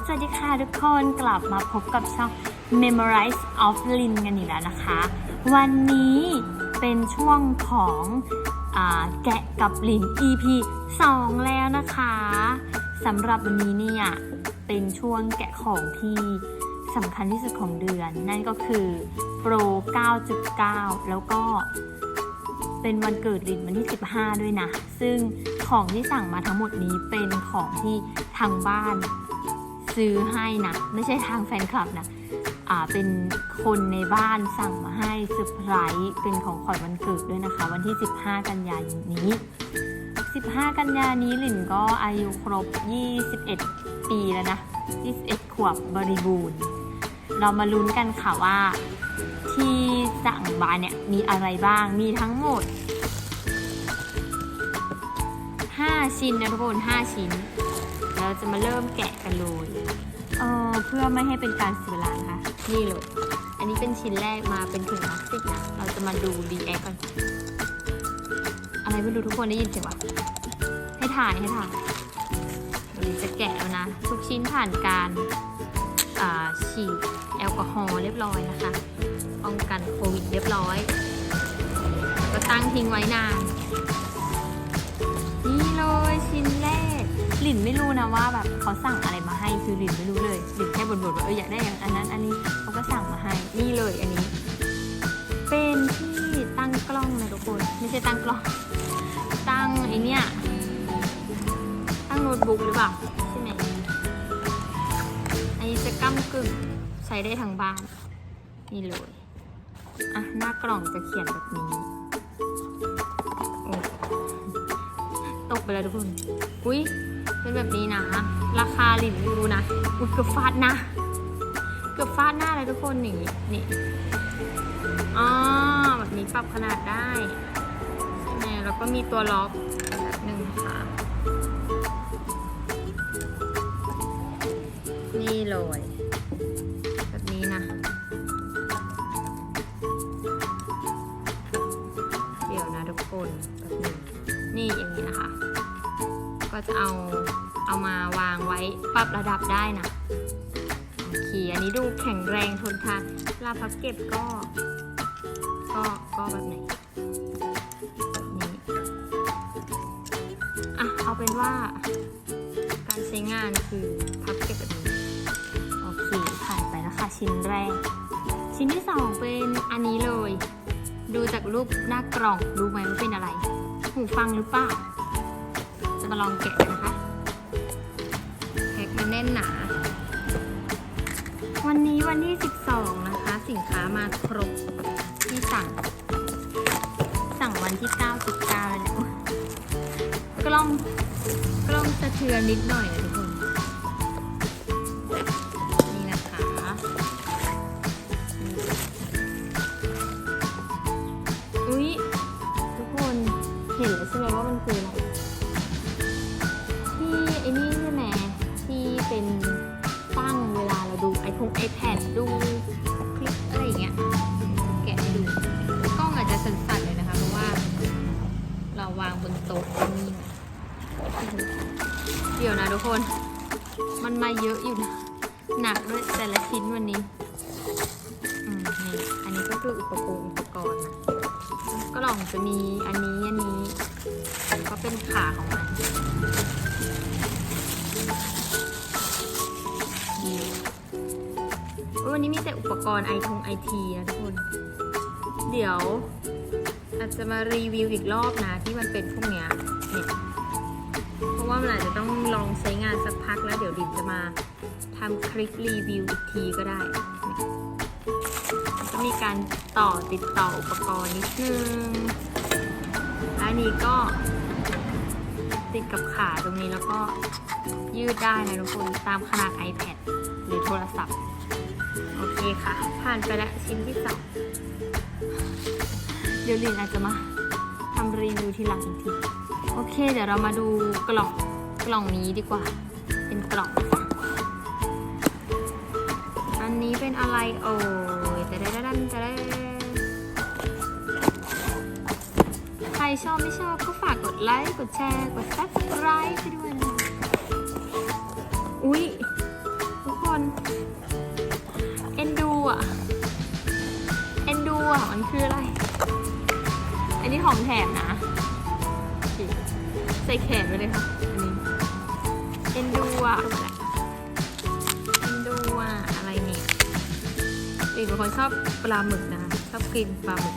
สวัสดีค่ะทุกคนกลับมาพบกับช่อง Memorize of Lin กันอีกแล้วนะคะ วันนี้เป็นช่วงของอแกะกับลิน EP 2 แล้วนะคะสำหรับวันนี้เนี่ยเป็นช่วงแกะของที่สำคัญที่สุดของเดือน นั่นก็คือโปร 9.9 แล้วก็เป็นวันเกิดลินวันที่ 15 ด้วยนะ ซึ่งของที่สั่งมาทั้งหมดนี้เป็นของที่ทางบ้าน ซื้อให้นะ ไม่ใช่ทางแฟนคลับนะอ่าเป็นคนในบ้านสั่งมาให้เซอร์ไพรส์เป็นของขวัญวันเกิดด้วยนะคะ วันที่ 15 กันยายนนี้ 15 กันยานี้หลินก็อายุครบ 21 ปีแล้วนะ 21 ขวบบริบูรณ์ เรามาลุ้นกันค่ะว่าที่สั่งมาเนี่ยมีอะไรบ้าง มีทั้งหมด 5 ชิ้นนะทุกคน 5 ชิ้น เราจะมาเริ่มแกะกันเลยเออเพื่อไม่ให้เป็นการเสียเวลานะคะนี่เลยอันนี้เป็นชิ้นแรกมาเป็นถุงพลาสติกนะ เราจะมาดูรีแอคกัน อะไรไม่รู้ทุกคนได้ยินเสียงวะให้ถ่ายให้ถ่ายเดี๋ยวจะแกะแล้วนะ ทุกชิ้นผ่านการอ่าฉีดแอลกอฮอล์เรียบร้อยนะคะ ป้องกันโควิดเรียบร้อย ก็ตั้งทิ้งไว้นาน นี่เลยชิ้นแรก หลินไม่รู้นะว่าแบบเขาสั่งอะไรมาให้คือหลินไม่รู้เลยหลินแค่บ่นๆว่าเอออยากได้อย่างอันนั้นอันนี้เขาก็สั่งมาให้นี่เลยอันนี้ เป็นที่ตั้งกล้องนะทุกคนไม่ใช่ตั้งกล้อง ตั้งไอเนี้ยตั้งโน้ตบุ๊กหรือเปล่าใช่ไหมอันนี้จะก้ากึ่งใช้ได้ทั้งบ้านนี่เลยอะหน้ากล่องจะเขียนแบบนี้ตกไปแล้วทุกคน อุ้ย เป็นแบบนี้นะ ราคาหลินไม่รู้นะอุ้ยเกือบฟาดหน้าเกือบฟาดหน้าเลยทุกคนนี่นี่อ๋อแบบนี้ปรับขนาดได้ใช่ไหมแล้วก็มีตัวล็อกแบบหนึ่งค่ะนี่เลยแบบนี้นะ เดี๋ยวนะทุกคนแบบนึงนี่ จะเอาเอามาวางไว้ปรับระดับได้นะโอเคอันนี้ดูแข็งแรงทนทานเวลาพับเก็บก็ ก็ก็แบบไหนแบบนี้อะเอาเป็นว่า การใช้งานคือพับเก็บแบบนี้โอเคผ่านไปแล้วค่ะชิ้นแรก ชิ้นที่สองเป็นอันนี้เลย ดูจากรูปหน้ากล่องรู้ไหมว่าเป็นอะไร หูฟังหรือเปล่า มาลองแกะนะคะแพ็คมันแน่นหนา วันนี้วันที่ 12 นะคะ สินค้ามาครบที่สั่ง สั่งวันที่9.9แล้วเนี่ยกล้องกล้องสะเทือนนิดหน่อยนะ กล่องจะมีอันนี้อันนี้ก็เป็นขาของมันวันนี้มีแต่อุปกรณ์ไอทงไอทีนะทุกคน เดี๋ยวอาจจะมารีวิวอีกรอบนะที่มันเป็นพวกเนี้ยเนี่ยเพราะว่ามันอาจจะต้องลองใช้งานสักพักแล้วเดี๋ยวดินจะมาทำคลิปรีวิวอีกทีก็ได้ ก็มีการต่อติดต่ออุปกรณ์นิดนึงอันนี้ก็ติดกับขาตรงนี้แล้วก็ยืดได้นะทุกคนตามขนาด iPad หรือโทรศัพท์ โอเคค่ะ ผ่านไปแล้วชิ้นที่สองเดี๋ยวลินอาจจะมาทำรีวิวทีหลังอีกที โอเค เดี๋ยวเรามาดูกล่องกล่องนี้ดีกว่า เป็นกล่อง อันนี้เป็นอะไรโอ้ ดันดันจะไใครชอบไม่ชอบก็ฝากกดไลค์ กดแชร์ กด subscribe ไปด้วยนะอุ๊ย ทุกคน เอ็นดูอะ เอ็นดูอะ มันคืออะไร อันนี้ของแถมนะ ใส่แขนไปเลยค่ะ อันนี้ เอ็นดูอะ อีกเป็นคนชอบปลาหมึกนะชอบกินปลาหมึก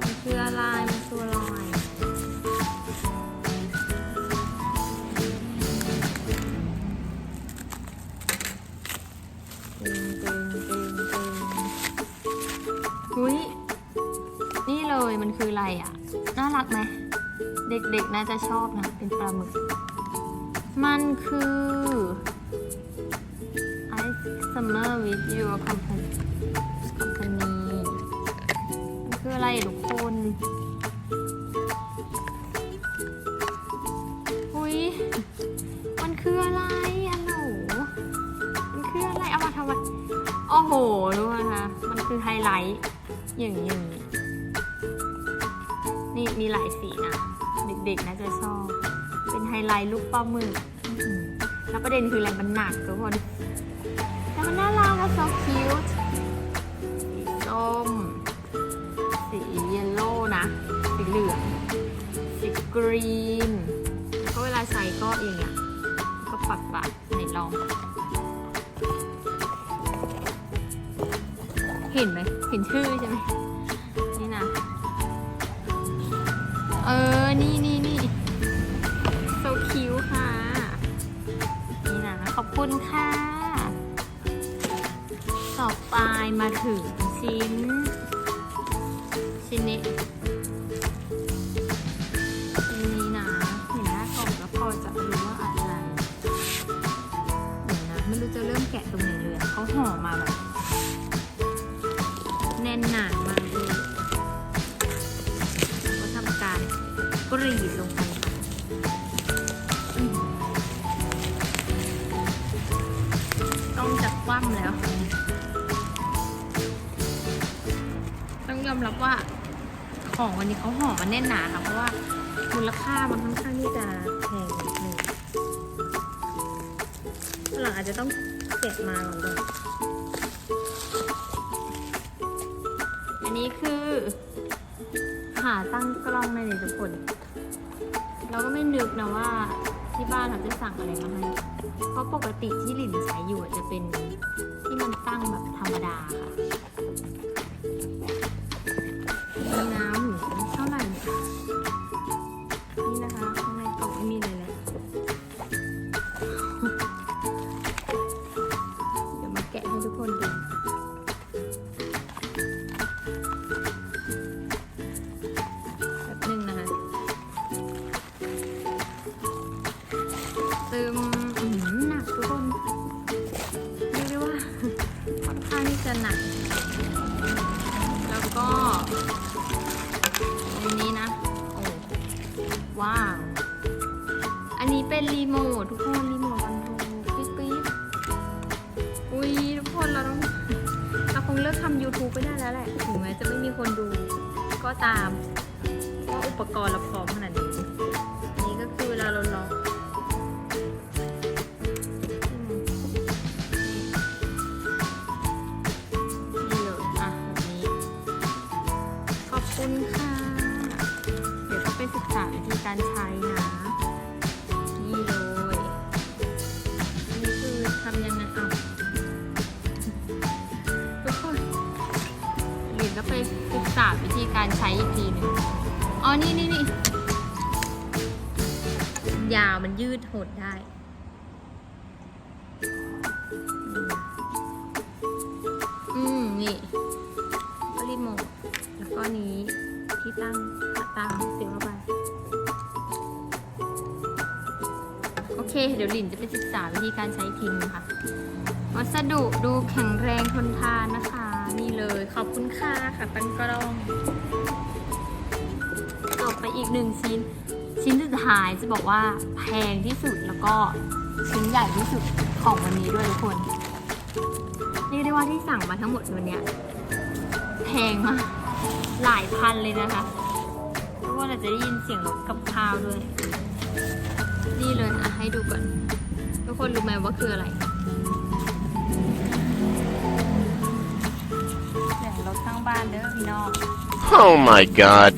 มันคืออะไรมันคืออะไรตึงตึงตึงตึงหุยนี่เลยมันคืออะไรอะ น่ารักไหม เด็กๆน่าจะชอบนะ เป็นปลาหมึก มันคือ Ice Summer with your company company มันคืออะไรทุกคนหุยมันคืออะไรอะหนู มันคืออะไร เอามาทำไมโอ้โหรู้ไหมคะ มันคือไฮไลท์อย่างนี้อย่างนี้นี่มีหลายสีนะ เด็กๆน่าจะชอบ เป็นไฮไลท์ลูกปลาหมึกอื้อหือแล้วประเด็นคืออะไรมันหนักทุกคน แต่มันน่ารักอะ so cute สีส้ม สีเยลโล่นะ สีเหลือง สีกรีน ก็เวลาใช้ก็อย่างเงี้ย ก็ปัดปัดๆไหนลอง เห็นไหม เห็นชื่อใช่ไหมนี่นะ เออ นี่นี่นี่ so cute ค่ะ นี่นะ ขอบคุณค่ะ ต่อไปมาถึงชิ้น ชิ้นนี้ ต้องยอมรับว่าของวันนี้เขาห่อมาแน่นหนาค่ะเพราะว่ามูลค่ามันค่อนข้างที่จะแพงนิดนึงหลังอาจจะต้องเก็บมาก่อนเลยอันนี้คือขาตั้งกล้องในเลยทุกคน เราก็ไม่นึกนะว่าที่บ้านเราจะสั่งอะไรมาให้ เพราะปกติที่หลินใช้อยู่จะเป็นที่มันตั้งแบบธรรมดาค่ะ น้ำ YouTube ไปได้แล้วแหละ ถึงแม้จะไม่มีคนดูก็ตามเพราะอุปกรณ์เราพร้อมขนาดนี้นนี้ก็คือเวลาเราล็อกอืมนี่เลยอะแบบนี้ ขอบคุณค่ะ เดี๋ยวต้องไปศึกษาวิธีการใช้ อ๋อนี่นี่นี่ยาวมันยืดหดได้ อืม นี่ก็รีโมทแล้วก็นี้ที่ตั้งขาตั้งเสียบเข้าไป โอเค เดี๋ยวหลินจะไปศึกษาวิธีการใช้พิมพ์ค่ะ วัสดุดูแข็งแรงทนทานนะคะ นี่เลย ขอบคุณค่ะค่ะตั้งกล้อง อีกหนึ่งชิ้น ชิ้นสุดท้ายจะบอกว่าแพงที่สุดแล้วก็ชิ้นใหญ่ที่สุดของวันนี้ด้วยทุกคนเรียกได้ว่าที่สั่งมาทั้งหมดวันนี้แพงมากหลายพันเลยนะคะทุกคนอาจจะได้ยินเสียงรถกับข้าวด้วย นี่เลยอะให้ดูก่อนทุกคนรู้ไหมว่าคืออะไรเสียงรถข้างบ้านเด้อพี่น้อง Oh my god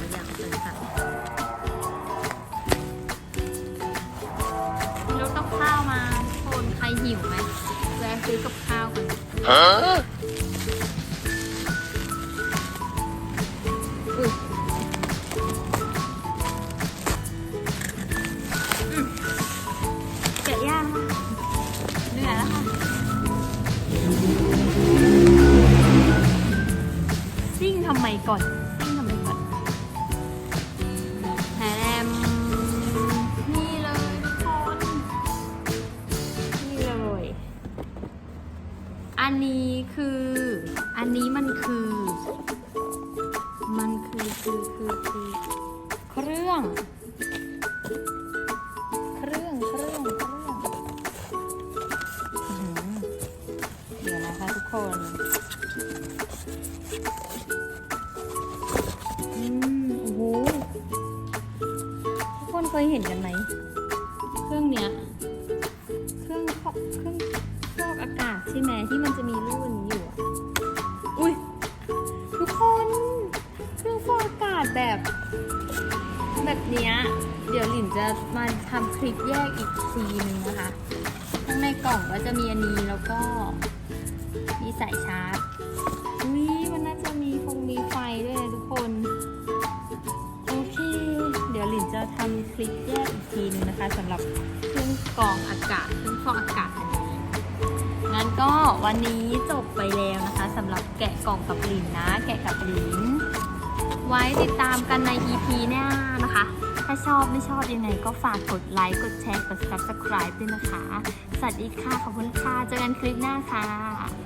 ก็ขยับขยับจนสั่นมีรถกับข้าวมาทุกคนใครหิวไหมแวะซื้อกับข้าวกัน Huh? อุ๊ยอืมแกะย่างมากเหนื่อยแล้วค่ะ ซิ่งทำไมก่อน รื่อง เครื่องเครื่องเครื่องเดี๋ยวนะคะทุกคนอืมโอ้โหทุกคนเคยเห็นกันไหม เครื่องเนี้ย เครื่องฟอกเครื่องฟอกอากาศใช่ไหมที่มันจะมีรูอันอยู่อะอุ้ยทุกคน เครื่องฟอกอากาศแบบ แบบเนี้ย เดี๋ยวหลินจะมาทำคลิปแยกอีกทีนึงนะคะ ข้างในกล่องก็จะมีอันนี้แล้วก็มีสายชาร์จอุ้ยมันน่าจะมีคงมีไฟด้วยนะทุกคน โอเค เดี๋ยวหลินจะทำคลิปแยกอีกทีนึงนะคะสำหรับเครื่องกรองอากาศเครื่องฟอกอากาศอันนี้งั้นก็วันนี้จบไปแล้วนะคะสำหรับแกะกล่องกับหลินนะ แกะกับหลิน ไว้ติดตามกันใน EP หน้านะคะ ถ้าชอบไม่ชอบยังไงก็ฝากกดไลค์กดแชร์กด subscribe ด้วยนะคะ สวัสดีค่ะ ขอบคุณค่ะ เจอกันคลิปหน้าค่ะ